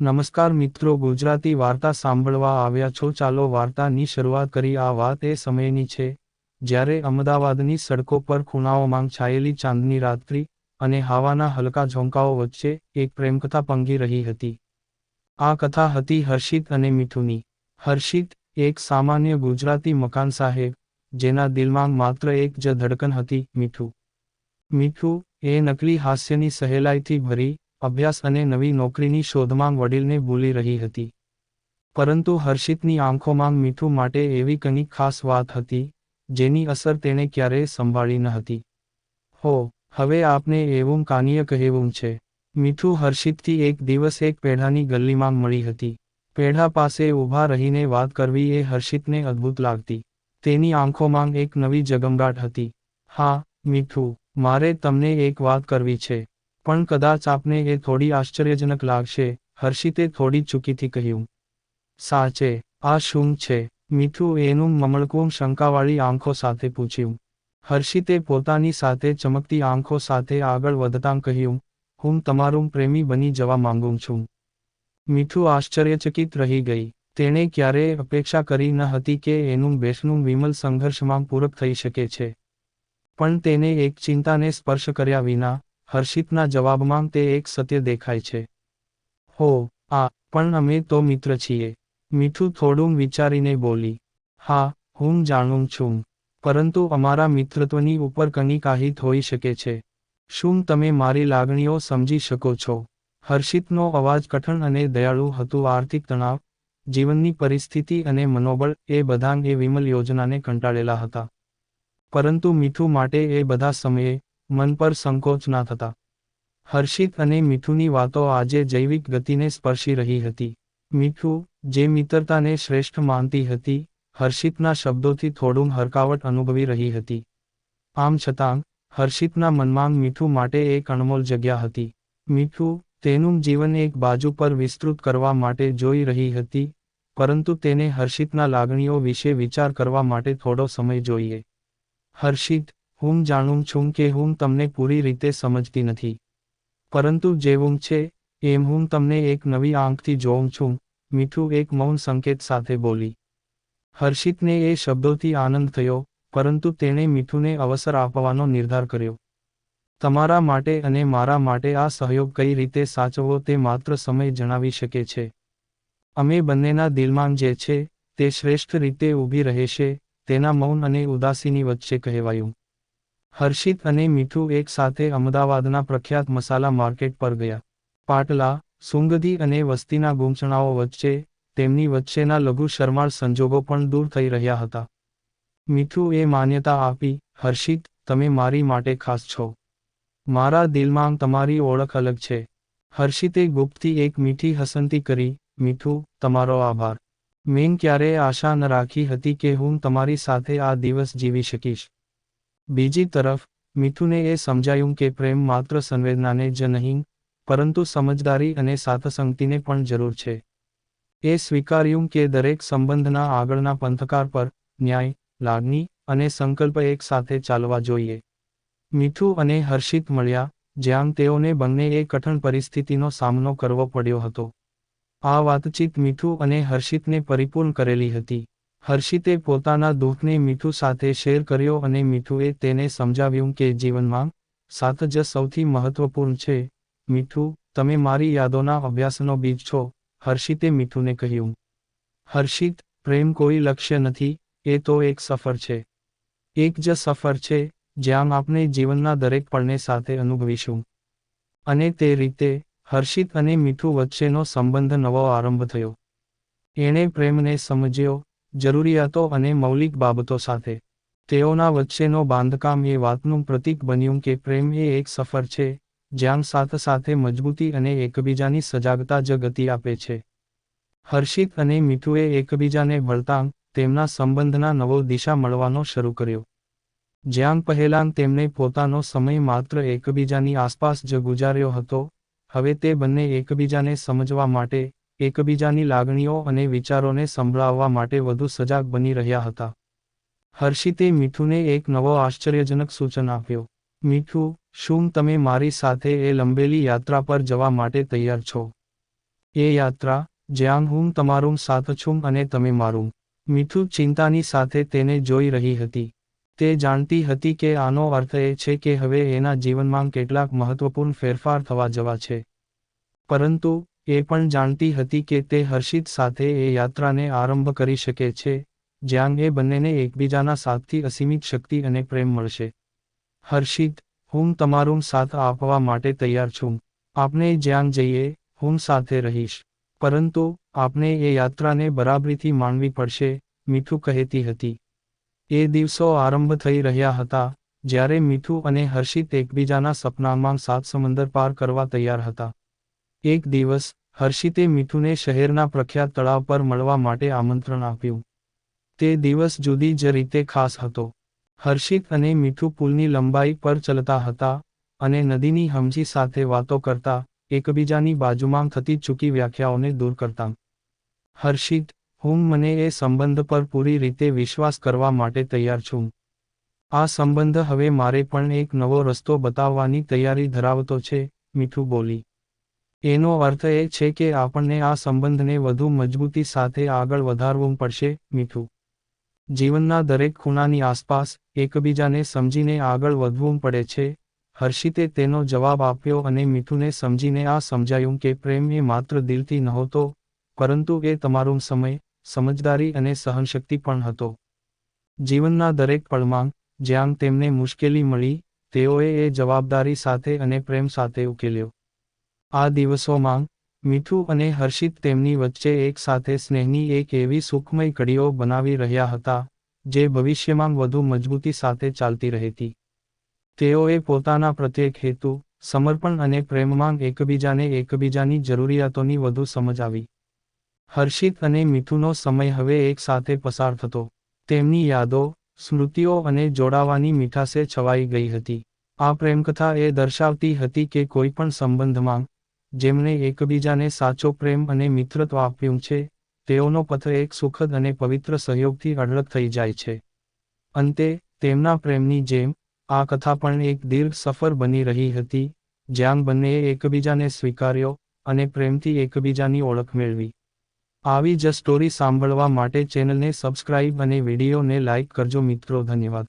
નમસ્કાર મિત્રો, ગુજરાતી વાર્તા સાંભળવા આવ્યા છો. ચાલો વાર્તાની શરૂઆત કરી. આ વાત એ સમયની છે, જ્યારે અમદાવાદની સડકો પર ખૂણાઓમાં છાયેલી ચાંદની રાત્રિ અને હાવાના હલકા ઝોંકાઓ વચ્ચે એક પ્રેમકથા પંગી રહી હતી. આ કથા હતી હર્ષિત અને મીઠુની હર્ષિત એક સામાન્ય ગુજરાતી મકાન સાહેબ, જેના દિલમાં માત્ર એક જ ધડકન હતી મીઠું મીઠું એ નકલી હાસ્યની સહેલાઈથી ભરી અભ્યાસ અને નવી નોકરીની શોધમાં વડીલને ભૂલી રહી હતી. પરંતુ હર્ષિતની આંખોમાં મીઠું માટે એવી કંઈક ખાસ વાત હતી, જેની અસર તેણે ક્યારેય સંભાળી ન હતી. હો, હવે આપને એવું કાનીય કહેવું છે. મીઠું હર્ષિતથી એક દિવસ એક પેઢાની ગલ્લીમાં મળી હતી. પેઢા પાસે ઊભા રહીને વાત કરવી એ હર્ષિતને અદ્ભુત લાગતી. તેની આંખોમાં એક નવી જગમગાટ હતી. હા, મીઠું, મારે તમને એક વાત કરવી છે. પણ કદાચ આપને એ થોડી આશ્ચર્યજનક લાગશે હર્ષિતે થોડી ચૂકીથી કહ્યું. સાચે, આ શું છે? મીઠું એનું મમળકું શંકાવાળી આંખો સાથે પૂછ્યું. હર્ષિતે પોતાની સાથે ચમકતી આંખો સાથે આગળ વધતાં કહ્યું, હું તમારું પ્રેમી બની જવા માંગુ છું. મીઠું આશ્ચર્યચકિત રહી ગઈ. તેણે ક્યારેય અપેક્ષા કરી ન હતી કે એનું બેસનું વિમલ સંઘર્ષમાં પૂરક થઈ શકે છે. પણ તેને એક ચિંતાને સ્પર્શ કર્યા વિના હર્ષિતના જવાબમાં તે એક સત્ય દેખાય છે. હો, આ, પણ અમે તો મિત્ર છીએ. મીઠું થોડું વિચારીને બોલી. હા, હું જાણું છું. પરંતુ અમારા મિત્રત્વની ઉપર કનિકાહિત હોઈ શકે છે. શું તમે મારી લાગણીઓ સમજી શકો છો? હર્ષિતનો અવાજ કઠણ અને દયાળુ હતું. આર્થિક તણાવ, જીવનની પરિસ્થિતિ અને મનોબળ એ બધા એ વિમલ યોજનાને કંટાળેલા હતા. પરંતુ મીઠું માટે એ બધા સમયે મન પર સંકોચ ના થતા. હર્ષિત અને મીઠુની વાતો આજે જૈવિક ગતિને સ્પર્શી રહી હતી. મીઠું જે મિત્રતાને શ્રેષ્ઠ માનતી હતી, હર્ષિતના શબ્દોથી થોડું હરકાવટ અનુભવી રહી હતી. આમ છતાં, હર્ષિતના મનમાં મીઠું માટે એક અણમોલ જગ્યા હતી. મીઠું તેનું જીવન એક બાજુ પર વિસ્તૃત કરવા માટે જોઈ રહી હતી, પરંતુ તેને હર્ષિતના લાગણીઓ વિશે વિચાર કરવા માટે થોડો સમય જોઈએ. હર્ષિત હું જાણું છું કે હું તમને પૂરી રીતે સમજતી નથી. પરંતુ જેવું છે, એમ હું તમને એક નવી આંખથી જોઉં છું, મીઠું એક મૌન સંકેત સાથે બોલી. હર્ષિતને એ શબ્દોથી આનંદ થયો, પરંતુ તેણે મીઠુને અવસર આપવાનો નિર્ધાર કર્યો. તમારા માટે અને મારા માટે આ સહયોગ કઈ રીતે સાચવવો તે માત્ર સમય જણાવી શકે છે. અમે બંનેના દિલમાં જે છે, તે શ્રેષ્ઠ રીતે ઊભી રહેશે, તેના મૌન અને ઉદાસીની વચ્ચે કહેવાયું. હર્ષિત અને મીઠું એક સાથે અમદાવાદના પ્રખ્યાત મસાલા માર્કેટ પર ગયા. પાટલા, સુંગધી અને વસ્તીના ગૂંચણાઓ વચ્ચે તેમની વચ્ચેના લઘુ શરમાળ સંજોગો પણ દૂર થઈ રહ્યા હતા. મીઠું એ માન્યતા આપી, હર્ષિત, તમે મારી માટે ખાસ છો. મારા દિલમાં તમારી ઓળખ અલગ છે. હર્ષિતે ગુપ્તથી એક મીઠી હસંતી કરી મીઠું તમારો આભાર. મેં ક્યારેય આશા ન રાખી હતી કે હું તમારી સાથે આ દિવસ જીવી શકીશ. બીજી તરફ, મિથુને એ સમજાયું કે પ્રેમ માત્ર સંવેદનાને જ નહીં, પરંતુ સમજદારી અને સાથસંગતિને પણ જરૂર છે. એ સ્વીકાર્યું કે દરેક સંબંધના આગળના પંથકાર પર ન્યાય, લાગણી અને સંકલ્પ એક સાથે ચાલવા જોઈએ. મીઠું અને હર્ષિત મળ્યા, જ્યાં તેઓને બંને એ કઠણ પરિસ્થિતિનો સામનો કરવો પડ્યો હતો. આ વાતચીત મીઠું અને હર્ષિતને પરિપૂર્ણ કરેલી હતી. હર્ષિતે પોતાના દુઃખને મીઠું સાથે શેર કર્યો અને મીઠુએ તેને સમજાવ્યું કે જીવનમાં સાત જ સૌથી મહત્વપૂર્ણ છે. મીઠું, તમે મારી યાદોના અભ્યાસનો બીજ છો, હર્ષિતે મીઠુને કહ્યું. હર્ષિત, પ્રેમ કોઈ લક્ષ્ય નથી, એ તો એક સફર છે. એક જ સફર છે, જ્યાં આપણે જીવનના દરેક પળને સાથે અનુભવીશું. અને તે રીતે હર્ષિત અને મીઠું વચ્ચેનો સંબંધ નવો આરંભ થયો. એણે પ્રેમને સમજ્યો જરૂરિયાતો અને મૌલિક બાબતો સાથે. તેઓના વચ્ચેનો બાંધકામ એ વાતનું પ્રતીક બન્યું કે પ્રેમ એ એક સફર છે, જ્યાં સાથ સાથે મજબૂતી અને એકબીજાની સજાગતા જ ગતિ આપે છે. હર્ષિત અને મીઠુએ એકબીજાને વળતાં તેમના સંબંધના નવો દિશા મળવાનો શરૂ કર્યો. જ્યાં પહેલાં તેમણે પોતાનો સમય માત્ર એકબીજાની આસપાસ જ ગુજાર્યો હતો, હવે તે બંને એકબીજાને સમજવા માટે એકબીજાની લાગણીઓ અને વિચારોને સંભળાવવા માટે વધુ સજાગ બની રહ્યા હતા. હર્ષિતે મીઠુને એક નવો આશ્ચર્યજનક સૂચન આપ્યો. મીઠું, શું તમે મારી સાથે એ લંબેલી યાત્રા પર જવા માટે તૈયાર છો? એ યાત્રા, જ્યાં હું તમારું સાથ છું અને તમે મારું મીઠું ચિંતાની સાથે તેને જોઈ રહી હતી. તે જાણતી હતી કે આનો અર્થ એ છે કે હવે એના જીવનમાં કેટલાક મહત્વપૂર્ણ ફેરફાર થવા જવા છે. પરંતુ એ પણ જાણતી હતી કે તે હર્ષિત સાથે એ યાત્રાને આરંભ કરી શકે છે, જ્યાં એ બંનેને એકબીજાના સાથથી અસીમિત શક્તિ અને પ્રેમ મળશે. હર્ષિત, હું તમારું સાથ આપવા માટે તૈયાર છું. આપને જ્યાં જઈએ, હું સાથે રહીશ. પરંતુ આપને એ યાત્રાને બરાબરીથી માણવી પડશે, મીઠું કહેતી હતી. એ દિવસો આરંભ થઈ રહ્યા હતા, જ્યારે મીઠું અને હર્ષિત એકબીજાના સપનામાં સાત સમંદર પાર કરવા તૈયાર હતા. એક દિવસ, હર્ષિતે મીઠુને શહેરના પ્રખ્યાત તળાવ પર મળવા માટે આમંત્રણ આપ્યું. તે દિવસ જુદી જ રીતે ખાસ હતો. હર્ષિત અને મીઠું પુલની લંબાઈ પર ચલતા હતા અને નદીની હમજી સાથે વાતો કરતા એકબીજાની બાજુમાં થતી ચૂકી વ્યાખ્યાઓને દૂર કરતા. હર્ષિત, હું મને એ સંબંધ પર પૂરી રીતે વિશ્વાસ કરવા માટે તૈયાર છું. આ સંબંધ હવે મારે પણ એક નવો રસ્તો બતાવવાની તૈયારી ધરાવતો છે મીઠું બોલી. એનો અર્થ એ છે કે આપણને આ સંબંધને વધુ મજબૂતી સાથે આગળ વધારવું પડશે, મીઠું. જીવનના દરેક ખૂણાની આસપાસ એકબીજાને સમજીને આગળ વધવું પડે છે. હર્ષિતે તેનો જવાબ આપ્યો અને મીઠુને સમજીને આ સમજાયું કે પ્રેમ એ માત્ર દિલથી નહોતો, પરંતુ એ તમારો સમય, સમજદારી અને સહનશક્તિ પણ હતો. જીવનના દરેક પળમાં, જ્યાં તેમને મુશ્કેલી મળી, તેઓએ એ જવાબદારી સાથે અને પ્રેમ સાથે ઉકેલ્યો. આ દિવસોમાં મીઠું અને હર્ષિત તેમની વચ્ચે એક સાથે સ્નેહની એક એવી સુખમય કડીઓ બનાવી રહ્યા હતા, જે ભવિષ્યમાં વધુ મજબૂતી સાથે ચાલતી રહેતી. તેઓએ પોતાના પ્રત્યેક હેતુ, સમર્પણ અને પ્રેમમાં એકબીજાને એકબીજાની જરૂરિયાતોની વધુ સમજ આવી. હર્ષિત અને મીઠુનો સમય હવે એક સાથે પસાર થતો. તેમની યાદો, સ્મૃતિઓ અને જોડાવાની મીઠાશે છવાઈ ગઈ હતી. આ પ્રેમકથા એ દર્શાવતી હતી કે કોઈ પણ સંબંધમાં જેમણે એકબીજાને સાચો પ્રેમ અને મિત્રત્વ આપ્યું છે, તેઓનો પથ એક સુખદ અને પવિત્ર સહયોગથી અડળક થઈ જાય છે. અંતે, તેમના પ્રેમની જેમ, આ કથા પણ એક દીર્ઘ સફર બની રહી હતી, જ્યાં બંનેએ એકબીજાને સ્વીકાર્યો અને પ્રેમથી એકબીજાની ઓળખ મેળવી. આવી જ સ્ટોરી સાંભળવા માટે ચેનલને સબસ્ક્રાઇબ અને વિડીયોને લાઇક કરજો મિત્રો, ધન્યવાદ.